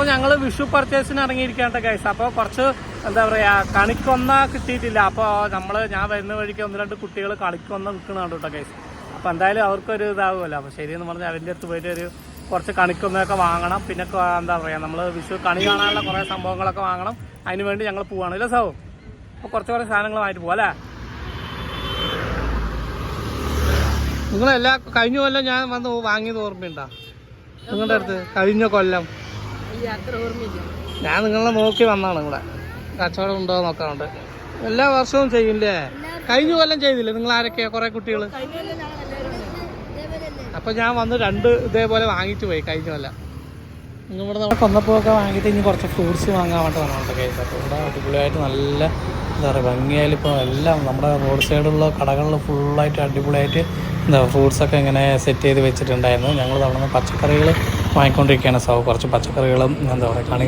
അപ്പോൾ ഞങ്ങൾ വിഷു പർച്ചേസിന് ഇറങ്ങിയിരിക്കേണ്ട ഗൈസ് അപ്പോൾ കുറച്ച് എന്താ പറയുക കണിക്കൊന്ന കിട്ടിയിട്ടില്ല. അപ്പോൾ നമ്മൾ ഞാൻ വരുന്ന വഴിക്ക് ഒന്ന് രണ്ട് കുട്ടികൾ കളിക്കൊന്ന നിൽക്കണുണ്ട് കേട്ടോ ഗൈസ് അപ്പോൾ എന്തായാലും അവർക്കൊരു ഇതാകുമല്ലോ അപ്പോൾ ശരിയെന്ന് പറഞ്ഞാൽ അവന്റെ അടുത്ത് പോയിട്ട് ഒരു കുറച്ച് കണിക്കൊന്നൊക്കെ വാങ്ങണം. പിന്നെ എന്താ പറയുക നമ്മൾ വിഷു കണി കാണാനുള്ള കുറേ സംഭവങ്ങളൊക്കെ വാങ്ങണം. അതിന് വേണ്ടി ഞങ്ങൾ പോവാണ്. ഇല്ല സാവും? അപ്പോൾ കുറച്ച് കുറേ സാധനങ്ങൾ വാങ്ങിട്ട് പോകാം അല്ലേ? നിങ്ങളെല്ലാ കഴിഞ്ഞ കൊല്ലം ഞാൻ വന്ന് വാങ്ങിയത് ഓർമ്മയുണ്ടോ? നിങ്ങളുടെ അടുത്ത്? കഴിഞ്ഞ കൊല്ലം. ഞാൻ നിങ്ങളെ നോക്കി വന്നാണ് ഇവിടെ. കച്ചവടം ഉണ്ടോ നോക്കാറുണ്ട് എല്ലാ വർഷവും ചെയ്യില്ലേ? കഴിഞ്ഞ കൊല്ലം ചെയ്തില്ലേ നിങ്ങൾ ആരൊക്കെയാ? കുറെ കുട്ടികൾ അപ്പൊ ഞാൻ വന്ന് രണ്ട് ഇതേപോലെ വാങ്ങിച്ചു പോയി കഴിഞ്ഞ കൊല്ലം. ഇവിടെ നമ്മൾ കൊന്നപ്പോഴൊക്കെ വാങ്ങിയിട്ട് ഇനി കുറച്ച് ഫ്രൂട്ട്സ് വാങ്ങാൻ വേണ്ടി വന്നിട്ടുണ്ട് കേസ് അപ്പോൾ ഇവിടെ അടിപൊളിയായിട്ട് നല്ല എന്താ പറയുക ഭംഗിയായാലും ഇപ്പോൾ എല്ലാം നമ്മുടെ റോഡ് സൈഡുള്ള കടകളിൽ ഫുള്ളായിട്ട് അടിപൊളിയായിട്ട് എന്താ ഫ്രൂട്ട്സൊക്കെ ഇങ്ങനെ സെറ്റ് ചെയ്ത് വെച്ചിട്ടുണ്ടായിരുന്നു. ഞങ്ങൾ തവണ പച്ചക്കറികൾ വാങ്ങിക്കൊണ്ടിരിക്കുകയാണ്. സോ കുറച്ച് പച്ചക്കറികളും എന്താ പറയുക കണി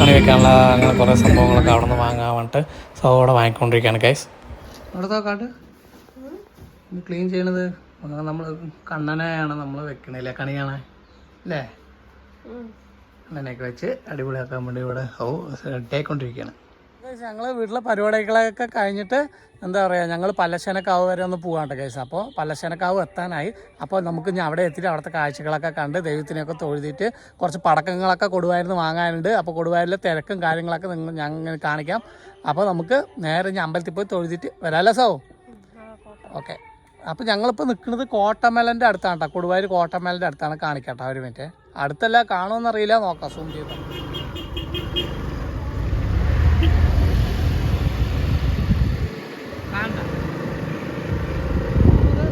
കണി വെക്കാനുള്ള അങ്ങനെ കുറേ സംഭവങ്ങളൊക്കെ അവിടെ നിന്ന് വാങ്ങാൻ വേണ്ടിയിട്ട് സോ അവിടെ വാങ്ങിക്കൊണ്ടിരിക്കുകയാണ് ഗൈസ് ക്ലീൻ ചെയ്യണത്? നമ്മൾ കണ്ണനെയാണ് നമ്മൾ വെക്കണില്ലേ കണി കാണാൻ അല്ലേ അങ്ങനെയൊക്കെ വെച്ച് അടിപൊളിയാക്കാൻ വേണ്ടി ഇവിടെ ഓ റെഡിയായിക്കൊണ്ടിരിക്കുകയാണ് ഞങ്ങൾ വീട്ടിലെ പരിപാടികളൊക്കെ കഴിഞ്ഞിട്ട് എന്താ പറയുക ഞങ്ങൾ പല്ലശ്ശനക്കാവ് വരെ ഒന്ന് പോകാണ്ട് കേസ് അപ്പോൾ പല്ലശ്ശനക്കാവ് എത്താനായി. അപ്പോൾ നമുക്ക് ഇനി അവിടെ എത്തിയിട്ട് അവിടുത്തെ കാഴ്ചകളൊക്കെ കണ്ട് ദൈവത്തിനെയൊക്കെ തൊഴുതിയിട്ട് കുറച്ച് പടക്കങ്ങളൊക്കെ കൊടുവായിരുന്നു വാങ്ങാനുണ്ട്. അപ്പോൾ കൊടുവായിരുന്ന തിരക്കും കാര്യങ്ങളൊക്കെ നിങ്ങൾ ഞങ്ങൾ കാണിക്കാം. അപ്പോൾ നമുക്ക് നേരെ ഇനി അമ്പലത്തിൽ പോയി തൊഴുതിയിട്ട് വരാമല്ലോ സോ? ഓക്കെ. അപ്പോൾ ഞങ്ങളിപ്പോൾ നിൽക്കുന്നത് കോട്ടമലന്റെ അടുത്താണ് കേട്ടോ കൊടുവായൂർ കോട്ടമലന്റെ അടുത്താണ് കാണിക്കാം കേട്ടോ ഒരു മിനിറ്റ്. അടുത്തല്ല കാണുമെന്നറിയില്ല നോക്കാം സൂം ചെയ്ത്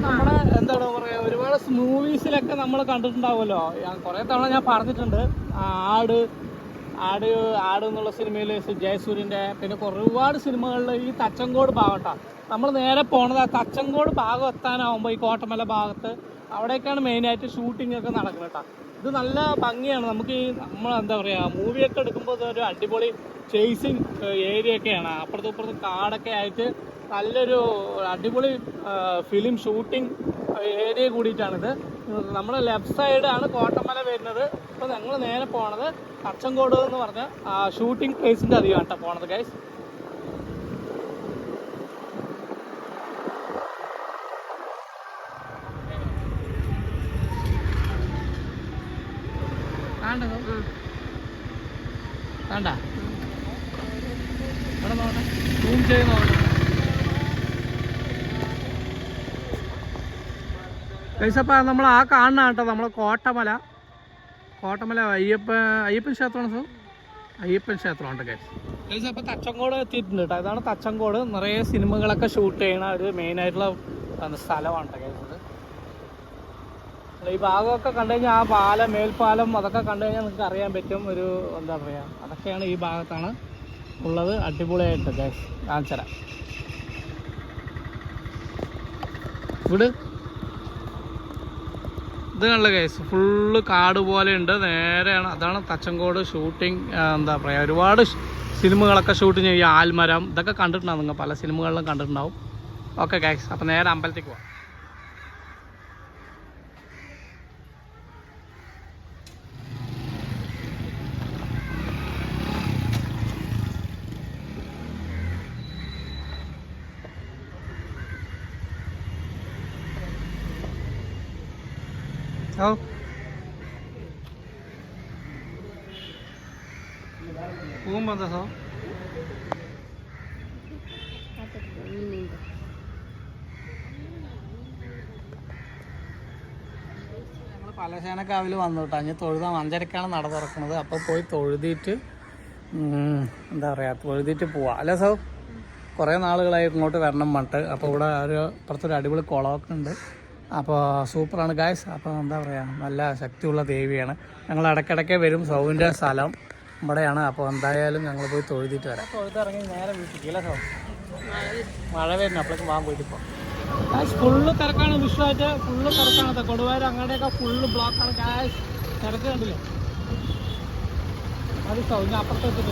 നമ്മുടെ എന്താണ് പറയുക ഒരുപാട് മൂവീസിലൊക്കെ നമ്മൾ കണ്ടിട്ടുണ്ടാവുമല്ലോ. ഞാൻ കുറേ തവണ ഞാൻ പറഞ്ഞിട്ടുണ്ട്. ആട് ആട് ആട് എന്നുള്ള സിനിമയിൽ ജയസൂര്യന്റെ പിന്നെ ഒരുപാട് സിനിമകളിൽ ഈ തച്ചങ്കോട് ഭാഗട്ടാ നമ്മൾ നേരെ പോണത് ആ തച്ചങ്കോട് ഭാഗം എത്താനാവുമ്പോൾ ഈ കോട്ടമല ഭാഗത്ത് അവിടേക്കാണ് മെയിനായിട്ട് ഷൂട്ടിംഗ് ഒക്കെ നടക്കുന്നത് കേട്ടോ ഇത് നല്ല ഭംഗിയാണ്. നമുക്ക് ഈ നമ്മൾ എന്താ പറയുക മൂവിയൊക്കെ എടുക്കുമ്പോൾ ഒരു അടിപൊളി ചേസിങ് ഏരിയ ഒക്കെയാണ് അപ്പുറത്തും ഇപ്പുറത്തും കാടൊക്കെ ആയിട്ട് നല്ലൊരു അടിപൊളി ഫിലിം ഷൂട്ടിംഗ് ഏരിയ കൂടിയിട്ടാണിത്. നമ്മുടെ ലെഫ്റ്റ് ആണ് കോട്ടമല വരുന്നത്. അപ്പോൾ ഞങ്ങൾ നേരെ പോണത് കച്ചങ്കോട് എന്ന് പറഞ്ഞ ഷൂട്ടിംഗ് പ്ലേസിന്റെ അധികം കേട്ടോ പോണത് ഗൈസ് വേണ്ട ഇവിടെ നോക്കട്ടെ സൂം ചെയ്ത് നോട്ടെ കൈസപ്പ നമ്മൾ ആ കാണുന്ന കേട്ടോ നമ്മൾ കോട്ടമല. കോട്ടമല അയ്യപ്പ അയ്യപ്പൻ ക്ഷേത്രമാണ് സോ അയ്യപ്പൻ ക്ഷേത്രമുണ്ട് കേസ് കൈസപ്പ തച്ചങ്കോട് എത്തിയിട്ടുണ്ട് കേട്ടോ. അതാണ് തച്ചങ്കോട്. നിറയെ സിനിമകളൊക്കെ ഷൂട്ട് ചെയ്യണ ഒരു മെയിൻ ആയിട്ടുള്ള സ്ഥലമാണ് കേട്ടോ കൈസ് ഈ ഭാഗമൊക്കെ കണ്ടു കഴിഞ്ഞാൽ ആ പാലം മേൽപ്പാലം അതൊക്കെ കണ്ടു കഴിഞ്ഞാൽ നിങ്ങൾക്ക് അറിയാൻ പറ്റും ഒരു എന്താ പറയുക അതൊക്കെയാണ് ഈ ഭാഗത്താണ് ഉള്ളത് അടിപൊളിയായിട്ട് കാണിച്ചു തരാം ഇവിടെ ഇത് കണ്ടല്ലോ കേസ് ഫുള്ള് കാട് പോലെ ഉണ്ട്. നേരെയാണ്. അതാണ് തച്ചങ്കോട് ഷൂട്ടിംഗ് എന്താ പറയുക ഒരുപാട് സിനിമകളൊക്കെ ഷൂട്ട് ചെയ്യും. ആൽമരം ഇതൊക്കെ കണ്ടിട്ടുണ്ടാവും നിങ്ങൾ. പല സിനിമകളിലും കണ്ടിട്ടുണ്ടാവും. ഓക്കെ ഗൈസ് അപ്പോൾ നേരെ അമ്പലത്തേക്ക് പോവാം. ഓ പോകുമ്പോൾ എന്താ സോ ഞങ്ങൾ പലശേനക്കാവിൽ വന്നു കേട്ടോ. അഞ്ഞ് തൊഴുതാൻ അഞ്ചരക്കാണ് നട തുറക്കുന്നത്. അപ്പോൾ പോയി തൊഴുതിയിട്ട് എന്താ പറയുക തൊഴുതിയിട്ട് പോവാം. അല്ലേ സോ? കുറേ നാളുകളായി ഇങ്ങോട്ട് വരണം മട്ട് അപ്പോൾ ഇവിടെ ഒരു പുറത്തൊരു അടിപൊളി കുളമൊക്കെ ഉണ്ട്. അപ്പോൾ സൂപ്പറാണ് ഗായ്സ് അപ്പോൾ എന്താ പറയുക നല്ല ശക്തിയുള്ള ദേവിയാണ്. ഞങ്ങൾ ഇടയ്ക്കിടയ്ക്ക് വരും സൗവിന്റെ സ്ഥലം ഇവിടെയാണ്. അപ്പോൾ എന്തായാലും ഞങ്ങൾ പോയി തൊഴുതിട്ട് വരാം. നേരെ മഴ വരുന്നു അപ്പോഴേക്കും വാൻ ഫുള്ള് തിരക്കാണ് വിഷുവായിട്ട് ഫുള്ള് തിരക്കാണ്. കൊടുവായൂർ അങ്ങോട്ടേക്ക് ഫുള്ള് ബ്ലോക്കാണ് ഗായ്സ് തിരക്ക് കണ്ടില്ലേ? അത് സൗ ഞാൻ അപ്പുറത്തേക്ക്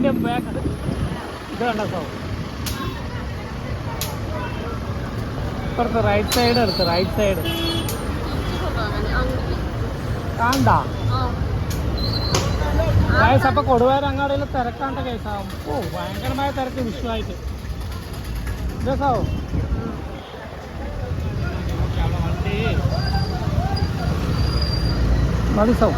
വണ്ടിന്റെ ബാക്ക് ഇത് കണ്ടോ സോ. ഇപ്പുറത്ത് റൈറ്റ് സൈഡ് എടുത്ത് റൈറ്റ് സൈഡ് കാണ്ട? ഗൈസ് അപ്പൊ കൊടുവാര അങ്ങാടിയിൽ തിരക്കാണ്ട കേസാവും ഓ ഭയങ്കരമായ തിരക്ക് വിഷുവായിട്ട് ഇതാവും മതി സൗ.